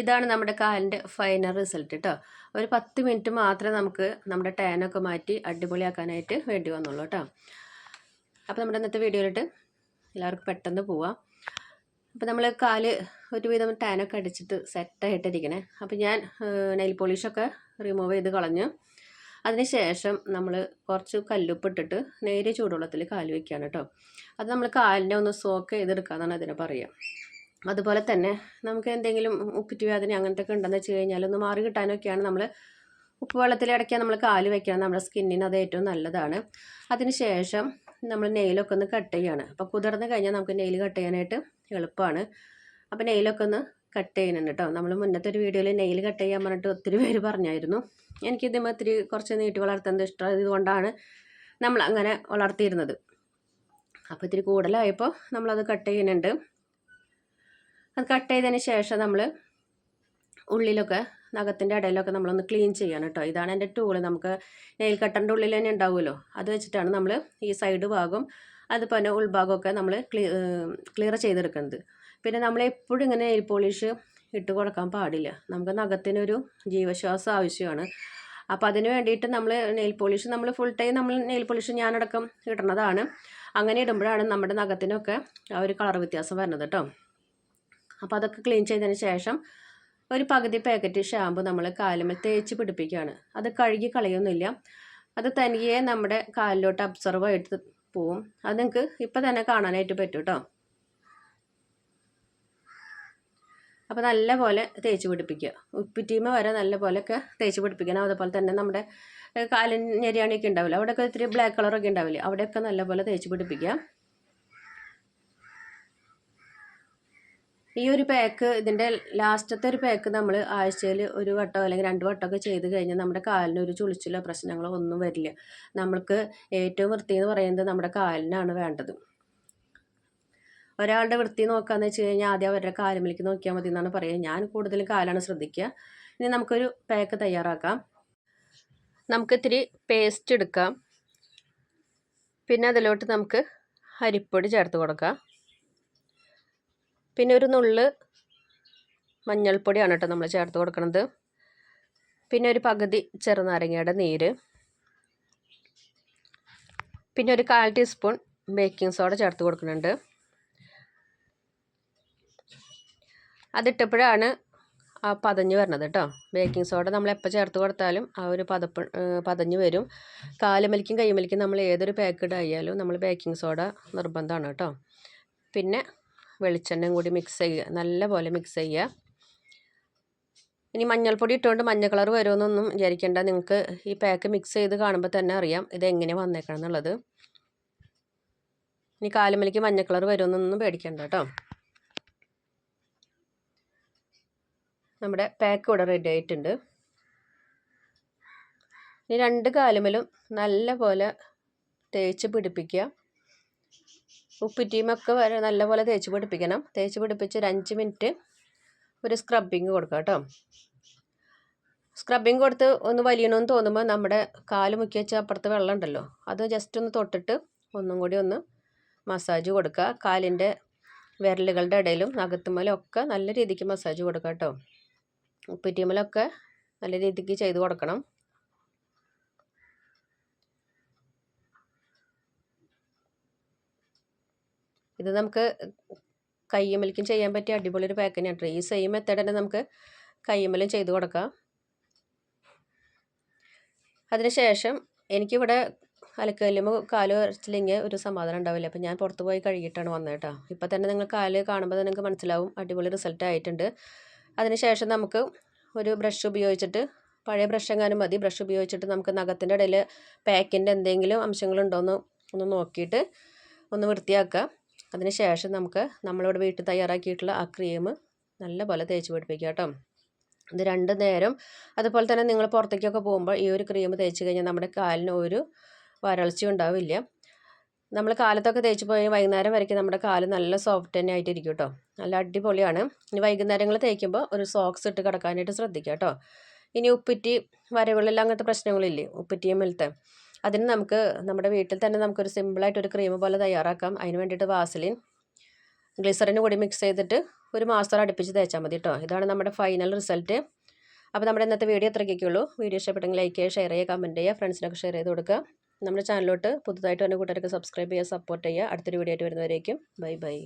ഇതാണ് നമ്മുടെ കാലിന്റെ ഫൈനൽ റിസൾട്ട് കേട്ടോ ഒരു പത്ത് മിനിറ്റ് മാത്രമേ നമുക്ക് നമ്മുടെ ടാനൊക്കെ മാറ്റി അടിപൊളിയാക്കാനായിട്ട് വേണ്ടി വന്നുള്ളൂ കേട്ടോ അപ്പോൾ നമ്മുടെ ഇന്നത്തെ വീഡിയോയിലിട്ട് എല്ലാവർക്കും പെട്ടെന്ന് പോവാം. അപ്പോൾ നമ്മൾ കാൽ ഒരുവിധം ടാനൊക്കെ അടിച്ചിട്ട് സെറ്റായിട്ടിരിക്കണേ അപ്പോൾ ഞാൻ നെയിൽ പോളിഷൊക്കെ റിമൂവ് ചെയ്ത് കളഞ്ഞു. അതിന് ശേഷം നമ്മൾ കുറച്ച് കല്ലുപ്പിട്ടിട്ട് നേരെ ചൂടുവെള്ളത്തിൽ കാൽ വയ്ക്കുകയാണ് കേട്ടോ അത് നമ്മൾ കാലിനെ ഒന്ന് സോക്ക് ചെയ്തെടുക്കാമെന്നാണ് അതിനെ പറയുക അതുപോലെ തന്നെ നമുക്ക് എന്തെങ്കിലും ഉപ്പിറ്റ് വേദന അങ്ങനത്തെ ഒക്കെ ഉണ്ടെന്ന് വെച്ച് കഴിഞ്ഞാൽ ഒന്ന് മാറി കിട്ടാനൊക്കെയാണ് നമ്മൾ ഉപ്പ് വെള്ളത്തിൽ നമ്മൾ കാൽ വയ്ക്കണം നമ്മുടെ സ്കിന്നിന് അത് ഏറ്റവും നല്ലതാണ്. അതിനുശേഷം നമ്മൾ നെയിലൊക്കെ ഒന്ന് കട്ട് ചെയ്യാണ്. അപ്പോൾ കുതിർന്ന് കഴിഞ്ഞാൽ നമുക്ക് നെയിൽ കട്ട് ചെയ്യാനായിട്ട് എളുപ്പമാണ്. അപ്പോൾ നെയിലൊക്കെ ഒന്ന് കട്ട് ചെയ്യുന്നുണ്ട് കേട്ടോ നമ്മൾ മുന്നത്തെ ഒരു വീഡിയോയിൽ നെയിൽ കട്ട് ചെയ്യാൻ പറഞ്ഞിട്ട് ഒത്തിരി പേര് പറഞ്ഞായിരുന്നു. എനിക്കിതുമ്പോൾ ഒത്തിരി കുറച്ച് നീട്ടി വളർത്തുന്നത് ഇഷ്ടമായതുകൊണ്ടാണ് നമ്മൾ അങ്ങനെ വളർത്തിയിരുന്നത്. അപ്പോൾ ഇത്തിരി കൂടുതലായപ്പോൾ നമ്മളത് കട്ട് ചെയ്യുന്നുണ്ട്. അത് കട്ട് ചെയ്തതിന് ശേഷം നമ്മൾ ഉള്ളിലൊക്കെ നഖത്തിന്റെ ഇടയിലൊക്കെ നമ്മളൊന്ന് ക്ലീൻ ചെയ്യണം കേട്ടോ. ഇതാണ് എന്റെ ടൂൾ നമുക്ക് നെയിൽ കട്ടറിന്റെ ഉള്ളിൽ തന്നെ ഉണ്ടാവുമല്ലോ. അത് വെച്ചിട്ടാണ് നമ്മൾ ഈ സൈഡ് ഭാഗം അതുപോലെ ഉൾഭാഗമൊക്കെ നമ്മൾ ക്ലിയർ ചെയ്തെടുക്കുന്നത്. പിന്നെ നമ്മൾ എപ്പോഴും ഇങ്ങനെ നെയിൽ പോളിഷ് ഇട്ട് കൊടുക്കാൻ പാടില്ല. നമുക്ക് നഖത്തിനൊരു ജീവശ്വാസം ആവശ്യമാണ്. അപ്പോൾ അതിന് വേണ്ടിയിട്ട് നമ്മൾ നെയിൽ പോളിഷ് നമ്മൾ ഫുൾ ടൈം നമ്മൾ നെയിൽ പോളിഷ് ഞാനടക്കം ഇടുന്നതാണ് അങ്ങനെ ഇടുമ്പോഴാണ് നമ്മുടെ നഖത്തിനൊക്കെ ആ ഒരു കളർ വ്യത്യാസം വരുന്നത് കേട്ടോ. അപ്പോൾ അതൊക്കെ ക്ലീൻ ചെയ്തതിന് ശേഷം ഒരു പകുതി പാക്കറ്റ് ഷാമ്പു നമ്മൾ കാലുമേൽ തേച്ച് പിടിപ്പിക്കുകയാണ്. അത് കഴുകി കളയൊന്നുമില്ല അത് തനിയെ നമ്മുടെ കാലിലോട്ട് അബ്സർവ് ആയിട്ട് പോവും. അത് നിങ്ങൾക്ക് ഇപ്പം തന്നെ കാണാനായിട്ട് പറ്റും കേട്ടോ അപ്പോൾ നല്ലപോലെ തേച്ച് പിടിപ്പിക്കുക. ഉപ്പിറ്റീമ വരെ നല്ല പോലെയൊക്കെ തേച്ച് പിടിപ്പിക്കണം. അതുപോലെ തന്നെ നമ്മുടെ കാലിൻ ഞെരിയാണിയൊക്കെ ഉണ്ടാവില്ല? അവിടെയൊക്കെ ഇത്തിരി ബ്ലാക്ക് കളറൊക്കെ ഉണ്ടാവില്ലേ? അവിടെയൊക്കെ നല്ല പോലെ തേച്ച് പിടിപ്പിക്കുക. ഈ ഒരു പാക്ക് ഇതിന്റെ ലാസ്റ്റത്തെ ഒരു പാക്ക് നമ്മൾ ആഴ്ചയിൽ ഒരു വട്ടം അല്ലെങ്കിൽ രണ്ട് വട്ടമൊക്കെ ചെയ്ത് കഴിഞ്ഞാൽ നമ്മുടെ കാലിന് ഒരു ചുളിച്ചിലോ പ്രശ്നങ്ങളോ ഒന്നും വരില്ല. നമ്മൾക്ക് ഏറ്റവും വൃത്തി എന്ന് പറയുന്നത് നമ്മുടെ കാലിനാണ് വേണ്ടത്. ഒരാളുടെ വൃത്തി നോക്കാന്ന് വെച്ച് കഴിഞ്ഞാൽ ആദ്യം അവരുടെ കാലുമിലേക്ക് നോക്കിയാൽ മതി എന്നാണ് പറയുക. ഞാൻ കൂടുതലും കാലാണ് ശ്രദ്ധിക്കുക. ഇനി നമുക്കൊരു പാക്ക് തയ്യാറാക്കാം. നമുക്ക് ഇത്തിരി പേസ്റ്റ് എടുക്കാം. പിന്നെ അതിലോട്ട് നമുക്ക് അരിപ്പൊടി ചേർത്ത് കൊടുക്കാം. പിന്നെ ഒരു നുള്ള് മഞ്ഞൾപ്പൊടിയാണ് കേട്ടോ നമ്മൾ ചേർത്ത് കൊടുക്കുന്നത് പിന്നെ ഒരു പകുതി ചെറുനാരങ്ങയുടെ നീര്. പിന്നെ ഒരു കാൽ ടീസ്പൂൺ ബേക്കിംഗ് സോഡ ചേർത്ത് കൊടുക്കുന്നുണ്ട്. അതിട്ടപ്പോഴാണ് ആ പതഞ്ഞ് വരണത് കേട്ടോ. ബേക്കിംഗ് സോഡ നമ്മൾ എപ്പോൾ ചേർത്ത് കൊടുത്താലും ആ ഒരു പതപ്പ് പതഞ്ഞ് വരും. കാലുമലിക്കും കൈമലിക്കും നമ്മൾ ഏതൊരു പാക്കഡ് ആയാലും നമ്മൾ ബേക്കിംഗ് സോഡ നിർബന്ധമാണ് കേട്ടോ. പിന്നെ വെളിച്ചെണ്ണയും കൂടി മിക്സ് ചെയ്യുക. നല്ലപോലെ മിക്സ് ചെയ്യുക. ഇനി മഞ്ഞൾപ്പൊടി ഇട്ടുകൊണ്ട് മഞ്ഞ കളർ വരുമെന്നൊന്നും വിചാരിക്കേണ്ട. നിങ്ങൾക്ക് ഈ പാക്ക് മിക്സ് ചെയ്ത് കാണുമ്പോൾ തന്നെ അറിയാം ഇത് എങ്ങനെ വന്നേക്കണം എന്നുള്ളത്. ഇനി കാലുമലിക്ക് മഞ്ഞ കളർ വരുമെന്നൊന്നും പേടിക്കണ്ട കേട്ടോ. നമ്മുടെ പാക്ക് ഇവിടെ റെഡി ആയിട്ടുണ്ട്. ഇനി രണ്ട് കാലുമലും നല്ല പോലെ തേച്ച് പിടിപ്പിക്കുക. ഉപ്പിറ്റീമൊക്കെ വരെ നല്ലപോലെ തേച്ച് പിടിപ്പിക്കണം. തേച്ച് പിടിപ്പിച്ച് ഒരു അഞ്ച് മിനിറ്റ് ഒരു സ്ക്രബിങ് കൊടുക്കുക കേട്ടോ. സ്ക്രബിങ് കൊടുത്ത് ഒന്ന് വലിയണമെന്ന് തോന്നുമ്പോൾ നമ്മുടെ കാൽ മുക്കി വെച്ച അപ്പുറത്ത് വെള്ളം ഉണ്ടല്ലോ അത് ജസ്റ്റ് ഒന്ന് തൊട്ടിട്ട് ഒന്നും കൂടി ഒന്ന് മസാജ് കൊടുക്കുക. കാലിന്റെ വിരലുകളുടെ ഇടയിലും നഖത്തുമ്മലും ഒക്കെ നല്ല രീതിക്ക് മസാജ് കൊടുക്കുക കേട്ടോ. ഉപ്പിറ്റീമലൊക്കെ നല്ല രീതിക്ക് ചെയ്ത് കൊടുക്കണം. ഇത് നമുക്ക് കയ്യമ്മലിക്കും ചെയ്യാൻ പറ്റിയ അടിപൊളി ഒരു പാക്ക് തന്നെയാണ് ഈ സെയിം മെത്തേഡ് തന്നെ നമുക്ക് കയ്യമ്മലും ചെയ്ത് കൊടുക്കാം. അതിനുശേഷം എനിക്കിവിടെ അലക്കല്ലുമ്പോൾ കാൽ വരച്ചില്ലെങ്കിൽ ഒരു സമാധാനം ഉണ്ടാവില്ല. അപ്പോൾ ഞാൻ പുറത്ത് പോയി കഴുകിയിട്ടാണ് വന്നത് കേട്ടോ ഇപ്പോൾ തന്നെ നിങ്ങൾ കാൽ കാണുമ്പോൾ നിങ്ങൾക്ക് മനസ്സിലാവും അടിപൊളി റിസൾട്ട് ആയിട്ടുണ്ട്. അതിനുശേഷം നമുക്ക് ഒരു ബ്രഷ് ഉപയോഗിച്ചിട്ട് പഴയ ബ്രഷ് എങ്ങാനും മതി. ബ്രഷ് ഉപയോഗിച്ചിട്ട് നമുക്ക് നഖത്തിന്റെ ഇടയിൽ പാക്കിന്റെ എന്തെങ്കിലും അംശങ്ങളുണ്ടോയെന്ന് ഒന്ന് നോക്കിയിട്ട് ഒന്ന് വൃത്തിയാക്കുക അതിന് ശേഷം നമുക്ക് നമ്മളിവിടെ വീട്ടിൽ തയ്യാറാക്കിയിട്ടുള്ള ആ ക്രീം നല്ല പോലെ തേച്ച് പിടിപ്പിക്കുക കേട്ടോ. ഇത് രണ്ട് നേരം അതുപോലെ തന്നെ നിങ്ങൾ പുറത്തേക്കൊക്കെ പോകുമ്പോൾ ഈ ഒരു ക്രീം തേച്ച് കഴിഞ്ഞാൽ നമ്മുടെ കാലിന് ഒരു വരൾച്ച ഉണ്ടാവില്ല. നമ്മൾ കാലത്തൊക്കെ തേച്ച് പോയി വൈകുന്നേരം വരയ്ക്ക് നമ്മുടെ കാൽ നല്ല സോഫ്റ്റ് തന്നെ ആയിട്ടിരിക്കും കേട്ടോ. നല്ല അടിപൊളിയാണ്. ഇനി വൈകുന്നേരങ്ങൾ തേക്കുമ്പോൾ ഒരു സോക്സ് ഇട്ട് കിടക്കാനായിട്ട് ശ്രദ്ധിക്കുക കേട്ടോ. ഇനി ഉപ്പിറ്റി വരവുകളിൽ അങ്ങനത്തെ പ്രശ്നങ്ങളില്ലേ? ഉപ്പിറ്റിയും മെലത്തെ അതിന് നമുക്ക് നമ്മുടെ വീട്ടിൽ തന്നെ നമുക്കൊരു സിമ്പിളായിട്ട് ഒരു ക്രീം പോലെ തയ്യാറാക്കാം. അതിന് വേണ്ടിയിട്ട് വാസലിൻ ഗ്ലിസറിന് കൂടി മിക്സ് ചെയ്തിട്ട് ഒരു മാസം അടുപ്പിച്ച് തേച്ചാൽ മതി കേട്ടോ ഇതാണ് നമ്മുടെ ഫൈനൽ റിസൾട്ട് അപ്പോൾ നമ്മുടെ ഇന്നത്തെ വീഡിയോ ഇത്രയ്ക്കൊക്കെയുള്ളൂ വീഡിയോ ഇഷ്ടപ്പെട്ടെങ്കിൽ ലൈക്ക് ചെയ്യുക ഷെയർ ചെയ്യുക കമന്റ് ചെയ്യുക ഫ്രണ്ട്സിനൊക്കെ ഷെയർ ചെയ്ത് കൊടുക്കുക. നമ്മുടെ ചാനലിലോട്ട് പുതുതായിട്ട് വന്ന കൂട്ടുകാർക്ക് സബ്സ്ക്രൈബ് ചെയ്യുക സപ്പോർട്ട് ചെയ്യുക. അടുത്തൊരു വീഡിയോ ആയിട്ട് വരുന്നവരേക്കും. Bye bye